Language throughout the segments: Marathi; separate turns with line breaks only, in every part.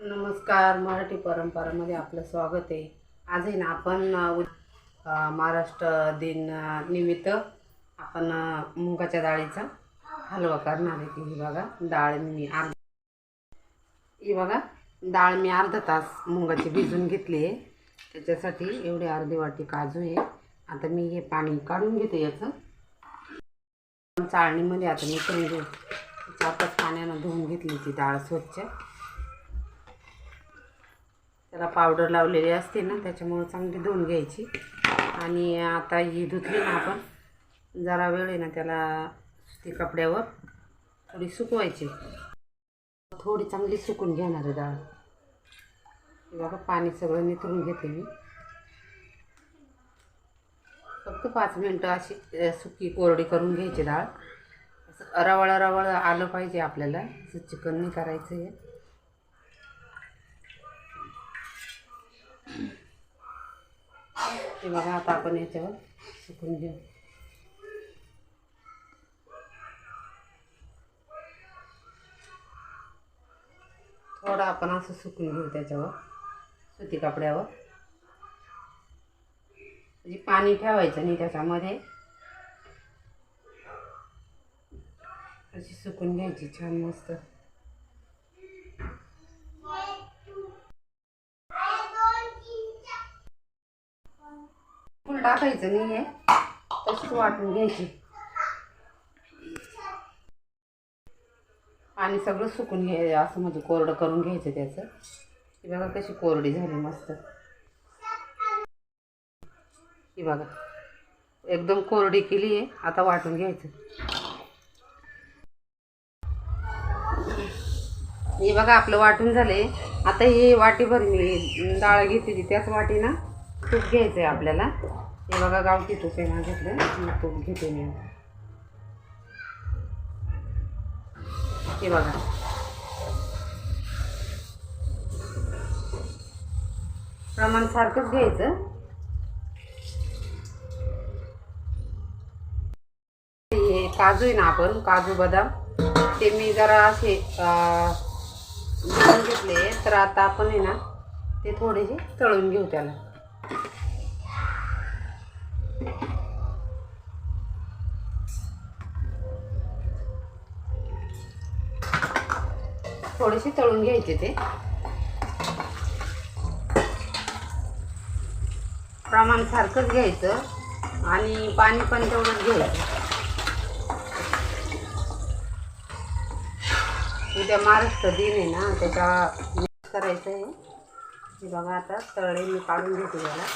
नमस्कार मराठी परंपरामध्ये आपलं स्वागत आहे. आज आहे ना आपण उ- महाराष्ट्र दिन निमित्त आपण मुगाच्या डाळीचा हलवा करणार आहे ती ही बघा डाळ मी अर्ध ही बघा डाळ मी अर्धा तास मुगाची भिजून घेतली आहे. त्याच्यासाठी एवढी अर्धी वाटी काजू आहे. आता मी हे पाणी काढून घेते याचं. चाळणीमध्ये आता मी करून घेऊ. चार पाच पाण्यानं धुवून घेतली ती डाळ स्वच्छ. त्याला पावडर लावलेली असते ना त्याच्यामुळं चांगली धुवून घ्यायची. आणि आता ही धुतली ना आपण जरा वेळ आहे ना त्याला सुती कपड्यावर थोडी सुकवायची. थोडी चांगली सुकून घेणार आहे डाळ. बघा पाणी सगळं निथळून घेते मी. फक्त पाच मिनटं अशी सुकी कोरडी करून घ्यायची डाळ. असं रवळ रवळ आलं पाहिजे आपल्याला असं चिकन नाही करायचं आहे. हे बघा आता आपण याच्यावर सुकून घेऊ. थोडं आपण असं सुकून घेऊ त्याच्यावर सुती कपड्यावर. म्हणजे पाणी ठेवायचं नाही त्याच्यामध्ये. अशी सुकून घ्यायची छान मस्त. पूर्ण टाकायचं नाही आहे तशीच वाटून घ्यायची. आणि सगळं सुकून घ्याय असं म्हणजे कोरडं करून घ्यायचं त्याचं. ही बघा कशी कोरडी झाली मस्त. ही बघा. एकदम कोरडी केली आहे आता वाटून घ्यायचं. हे बघा आपलं वाटून झाले आता ही वाटीभर मी डाळ घेतली त्याच वाटी ना तूप घ्यायचं आहे आपल्याला. हे बघा गावठी तूप आहे घेतलं मग तूप घेते मी. हे बघा. प्रमाण सारखंच घ्यायचं. हे काजू आहे ना आपण काजू बदाम. ते मी जरा असे घेतले तर आता आपण आहे ना ते थोडेसे तळून घेऊ त्याला. थोडेसे तळून घ्यायचे ते. प्रमाण सारखंच घ्यायचं आणि पाणी पण तेवढंच घ्यायचं. उद्या महाराष्ट्र दिन आहे ना त्याचा करायचं आहे हे बघा आता तळे मी काढून घेते त्याला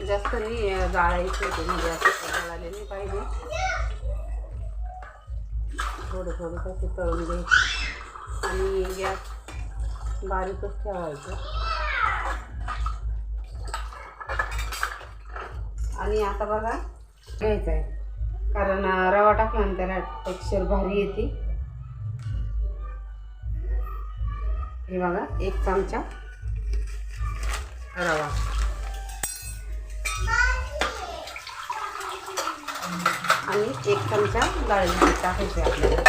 जास्त नाही अं, होते म्हणजे असं जळाले नाही पाहिजे. थोडं थोडं तसे तळून घ्यायचं आणि गॅस बारीकच ठेवायचं. आणि आता बघा घ्यायचं आहे कारण रवा टाकला त्याला टेक्स्चर भारी येते. हे बघा एक चमचा रवा. आणि एक चमचा डाळी टाकायची आपल्याला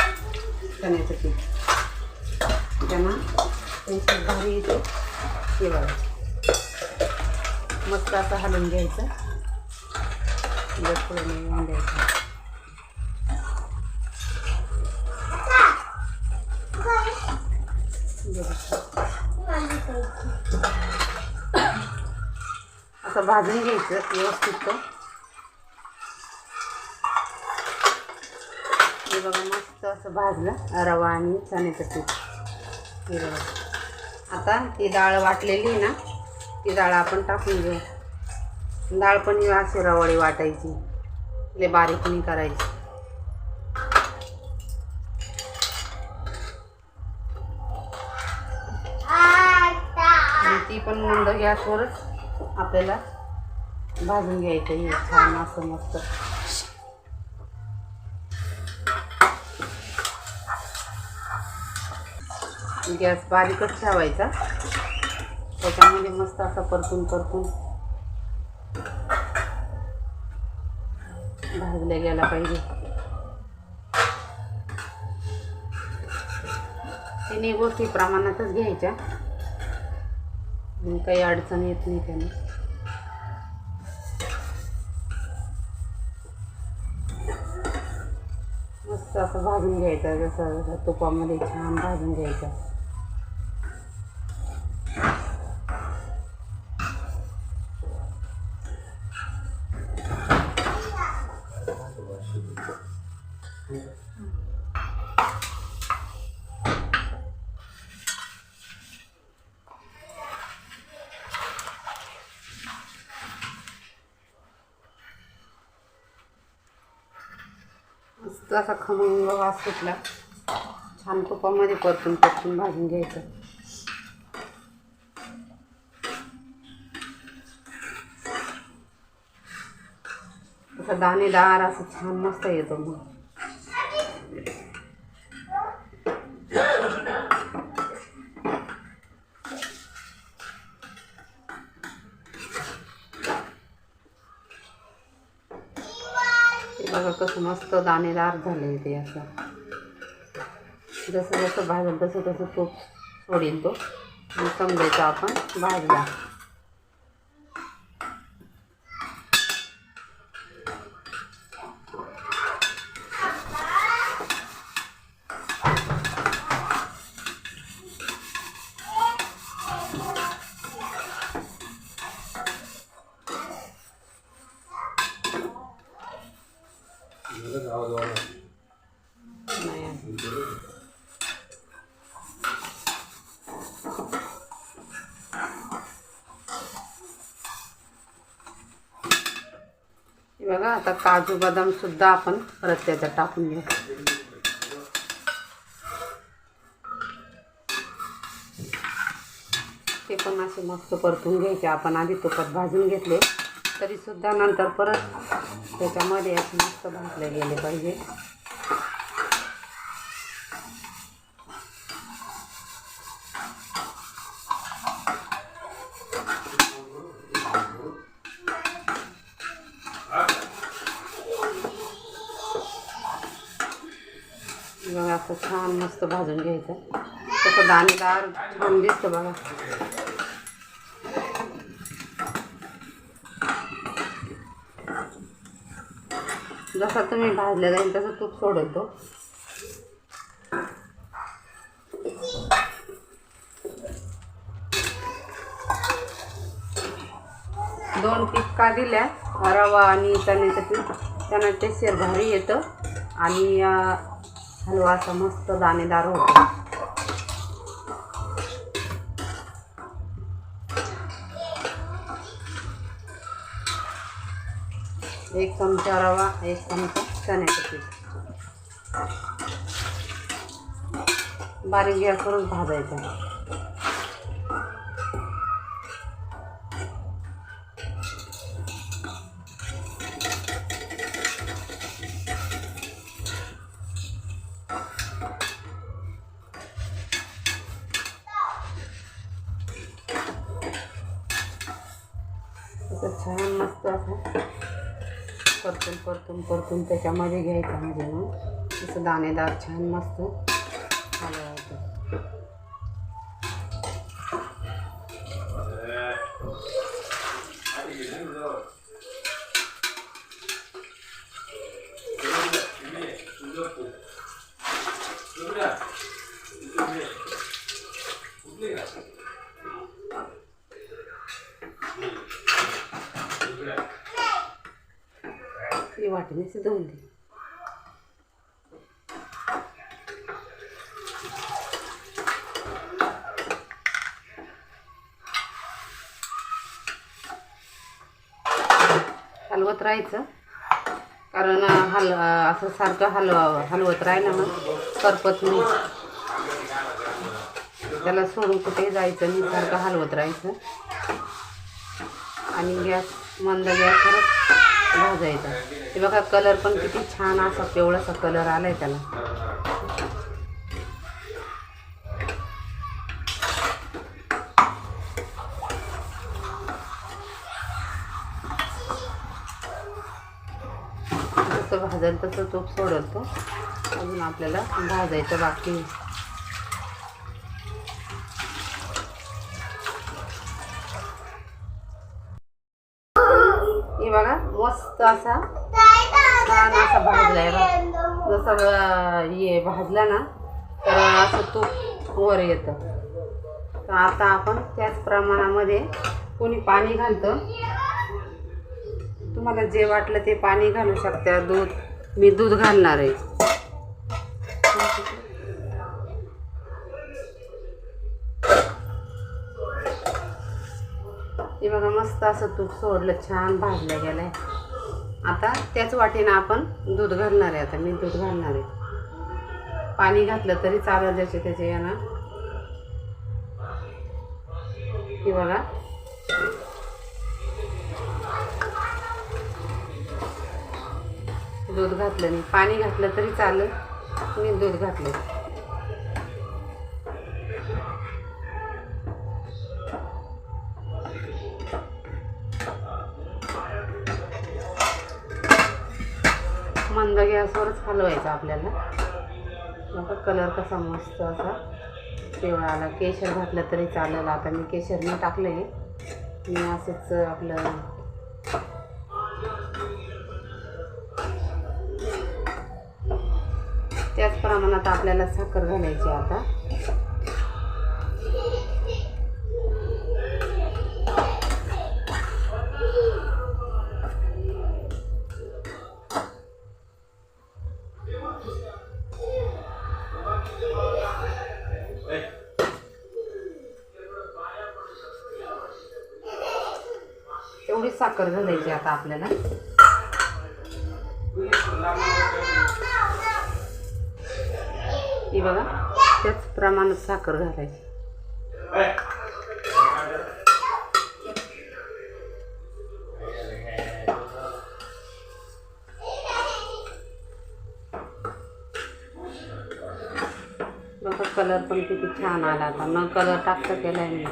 चण्याचं पीठ. त्यांना टेक्स्चर भारी येते. हे बघा. मस्त असं हलवून घ्यायचं. पुढे येऊन द्यायचं असं भाजून घ्यायचं व्यवस्थित तो. हे बघा मस्त असं भाजलं. रवा आणि चण्याचं पीठ. हे बघा. आता ती डाळ वाटलेली ना ती डाळ आपण टाकून घेऊ. डाळ पण असे अशी रवळी वाटायची. ले बारीक नाही करायची. ती पण मंद गॅसवरच आपल्याला भाजून घ्यायचं हे छान असं मस्त. गॅस बारीकच ठेवायचा. त्याच्यामध्ये मस्त असं परतून परतून भाजल्या गेला पाहिजे. त्याने गोष्टी प्रमाणातच घ्यायच्या. काही अडचण येत नाही त्याने. मस्त असं भाजून घ्यायचं जसं जसं तुपामध्ये छान भाजून घ्यायचं. मस्त असा खमंग वास सुटला. छान तुपामध्ये परतून परतून भाजून घ्यायचं. असं दाणेदार असं छान मस्त येतो मग. बघा कसं मस्त दाणेदार झाले ते असं. जसं जसं भाजलं तसं तसं तूप सोडील तो. समजायचा आपण भाजला. बघा आता काजू बदाम सुद्धा आपण परत त्याच्यात टाकून घेऊ. ते पण असे मस्त परतून घ्यायचे. आपण आधी तुपात भाजून घेतले. तरी सुद्धा नंतर परत त्याच्यामध्ये असे मस्त भाजले गेले पाहिजे. बघा असं छान मस्त भाजून घ्यायचं. तसं दाणेदार छान दिसतं बघा. जसा तुम्ही भाजल्या जाईल तसं तूप सोडवतो दोन टिपका दिल्या. रवा आणि चण्याचं पीठ. त्यांना टेस्टर भारी येतं. आणि हलवा असा मस्त दाणेदार होतो. एक चमचा रवा एक चमचा चण्याचं पीठ बारीक गॅसवरच भाजायचं असं छान मस्त असं परतून परतून परतून त्याच्यामध्ये घ्यायचं म्हणजे मग असं दाणेदार छान मस्त आलं होतं वाटीने शिजवून दे. हलवत राहायचं. कारण हल असं सारखं हलवा हलवत राहिलं ना करपत नाही. त्याला सोडून कुठेही जायचं नाही सारखं हलवत राहायचं. आणि गॅस मंद गॅसवरच भाजायचा. हे बघा कलर पण किती छान असा पिवळासा कलर आलाय त्याला. जसं भाजेल तसं तूप सोडत तो. अजून आपल्याला भाजायचं बाकी. बघा मस्त असा भाजलाय बघा. जसं अं, हे भाजला ना तर असं तूप वर येतं. तर आता आपण त्याच प्रमाणामध्ये कोणी पाणी घालतं. तुम्हाला जे वाटलं ते पाणी घालू शकता. दूध मी दूध घालणार आहे. हे बघा मस्त असं तूप सोडलं. छान भाजलं गेलंय. आता त्याच वाटेनं आपण दूध घालणार आहे. आता मी दूध घालणार आहे. पाणी घातलं तरी चालत ज्याचे त्याचे यानं की बघा. दूध घातलं मी. पाणी घातलं तरी चालेल. मी दूध घातलं मंद गॅसवरच हलवायचा आपल्याला. बघा कलर कसा मस्त असा. पिवळा आला केशर घातलं तरी चालेल. आता मी केशर नाही टाकलं आहे मी असंच आपलं त्याच प्रमाणात आपल्याला साखर घालायची आता. तेवढीच साखर आता आपल्याला. ही बघा त्याच प्रमाणात साखर घालायची. बघा कलर पण किती छान आला आता. न कलर टाकता केलाय मी.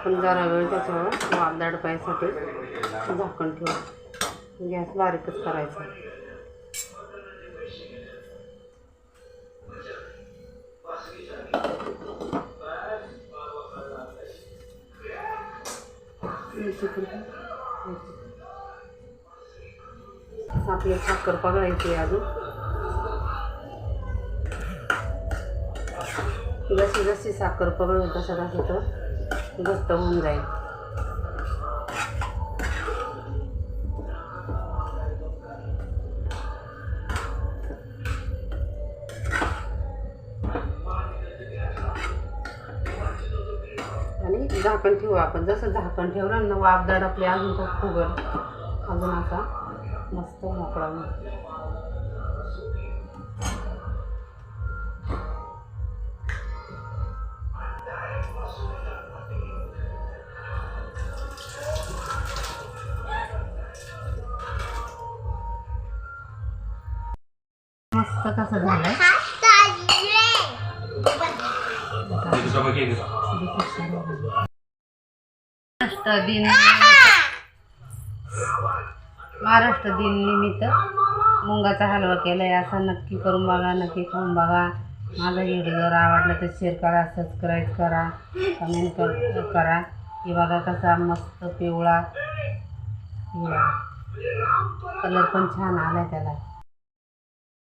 आपण जरा वेळ त्याच्यावर वाफ दडपायसाठी झाकण ठेवू गॅस बारीकच करायचा. आपली साखर पगळायची आहे अजून. जशी जशी साखर पगळून तसं तसं तर घट्ट होऊन जाईल. आणि झाकण ठेवू आपण. जसं झाकण ठेवलं ना वाफ आपली अजून तो फुगल. अजून असा मस्त मोकळा मस्त कसं झालंय? महाराष्ट्र दिन महाराष्ट्र दिन निमित्त मुंगाचा हलवा केलाय असा नक्की करून बघा नक्की खाऊन बघा. माझा व्हिडिओ जर आवडला तर शेअर करा सबस्क्राईब करा कमेंट कर करा. हे बघा कसा मस्त पिवळा कलर पण छान आला त्याला.